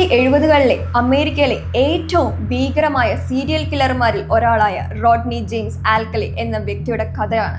തൊള്ളായിരത്തി എഴുപതുകളിലെ അമേരിക്കയിലെ ഏറ്റവും ഭീകരമായ സീരിയൽ കില്ലർമാരിൽ ഒരാളായ റോഡ്നി ജെയിംസ് ആൽക്കലി എന്ന വ്യക്തിയുടെ കഥയാണ്.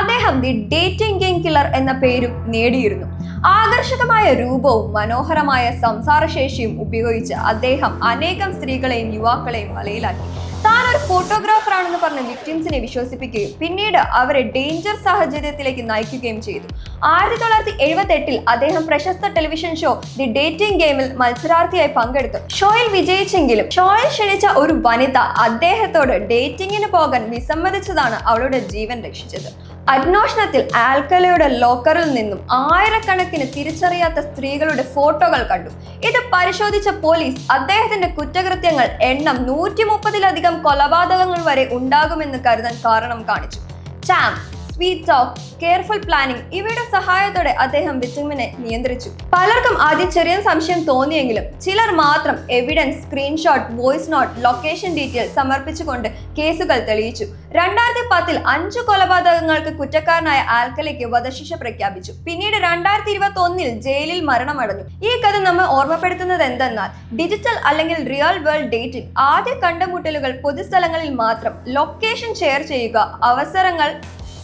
അദ്ദേഹം ദി ഡേറ്റിംഗ് ഗെയിം കില്ലർ എന്ന പേരും നേടിയിരുന്നു. ആകർഷകമായ രൂപവും മനോഹരമായ സംസാരശേഷിയും ഉപയോഗിച്ച് അദ്ദേഹം അനേകം സ്ത്രീകളെയും യുവാക്കളെയും വലയിലാക്കി. താൻ ഒരു ഫോട്ടോഗ്രാഫർ ആണെന്ന് പറഞ്ഞ് വിക്ടിംസിനെ വിശ്വസിപ്പിക്കുകയും പിന്നീട് അവരെ ഡേഞ്ചർ സാഹചര്യത്തിലേക്ക് നയിക്കുകയും ചെയ്തു. ആയിരത്തി തൊള്ളായിരത്തി എഴുപത്തി എട്ടിൽ അദ്ദേഹം പ്രശസ്ത ടെലിവിഷൻ ഷോ ദി ഡേറ്റിംഗ് ഗെയിമിൽ മത്സരാർത്ഥിയായി പങ്കെടുത്തു. ഷോയിൽ വിജയിച്ചെങ്കിലും ഷോയിൽ ക്ഷണിച്ച ഒരു വനിത അദ്ദേഹത്തോട് ഡേറ്റിംഗിന് പോകാൻ വിസമ്മതിച്ചതാണ് അവളുടെ ജീവൻ രക്ഷിച്ചത്. അന്വേഷണത്തിൽ ആൽക്കലയുടെ ലോക്കറിൽ നിന്നും ആയിരക്കണക്കിന് തിരിച്ചറിയാത്ത സ്ത്രീകളുടെ ഫോട്ടോകൾ കണ്ടു. ഇത് പരിശോധിച്ച പോലീസ് അദ്ദേഹത്തിന്റെ കുറ്റകൃത്യങ്ങൾ എണ്ണം നൂറ്റി മുപ്പതിലധികം കൊലപാതകങ്ങൾ വരെ ഉണ്ടാകുമെന്ന് കരുതാൻ കാരണം കാണിച്ചു. Charm sweet talk careful planning ഇവയുടെ സഹായത്തോടെ അദ്ദേഹം വിക്ടിമിനെ നിയന്ത്രിച്ചു. പലർക്കും ആദ്യം ചെറിയ സംശയം തോന്നിയെങ്കിലും ചിലർ മാത്രം evidence screenshot voice note location detail സമർപ്പിച്ചുകൊണ്ട് കേസുകൾ തെളിയിച്ചു. രണ്ടായിരത്തി പത്തിൽ അഞ്ചു കൊലപാതകങ്ങൾക്ക് കുറ്റക്കാരനായ ആൽക്കലയ്ക്ക് വധശിക്ഷ പ്രഖ്യാപിച്ചു. പിന്നീട് രണ്ടായിരത്തി ഇരുപത്തി ഒന്നിൽ ജയിലിൽ മരണമടഞ്ഞു. ഈ കഥ നമ്മൾ ഓർമ്മപ്പെടുത്തുന്നത് എന്തെന്നാൽ ഡിജിറ്റൽ അല്ലെങ്കിൽ റിയൽ വേൾഡ് ഡേറ്റിംഗ് ആദ്യ കണ്ടുമുട്ടലുകൾ പൊതുസ്ഥലങ്ങളിൽ മാത്രം ലൊക്കേഷൻ ഷെയർ ചെയ്യുക അവസരങ്ങൾ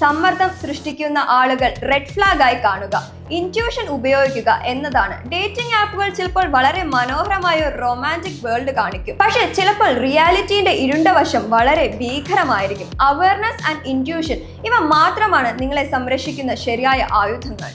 സമ്മർദ്ദം സൃഷ്ടിക്കുന്ന ആളുകൾ റെഡ് ആയി കാണുക. ഇന്റ്യൂഷൻ ഉപയോഗിക്കുക എന്നതാണ്. ഡേറ്റിംഗ് ആപ്പുകൾ ചിലപ്പോൾ വളരെ മനോഹരമായ ഒരു റൊമാന്റിക് വേൾഡ് കാണിക്കും. പക്ഷെ ചിലപ്പോൾ റിയാലിറ്റിയുടെ ഇരുണ്ട വശം വളരെ ഭീകരമായിരിക്കും. അവയർനെസ് ആൻഡ് ഇന്റ്യൂഷൻ ഇവ മാത്രമാണ് നിങ്ങളെ സംരക്ഷിക്കുന്ന ശരിയായ ആയുധങ്ങൾ.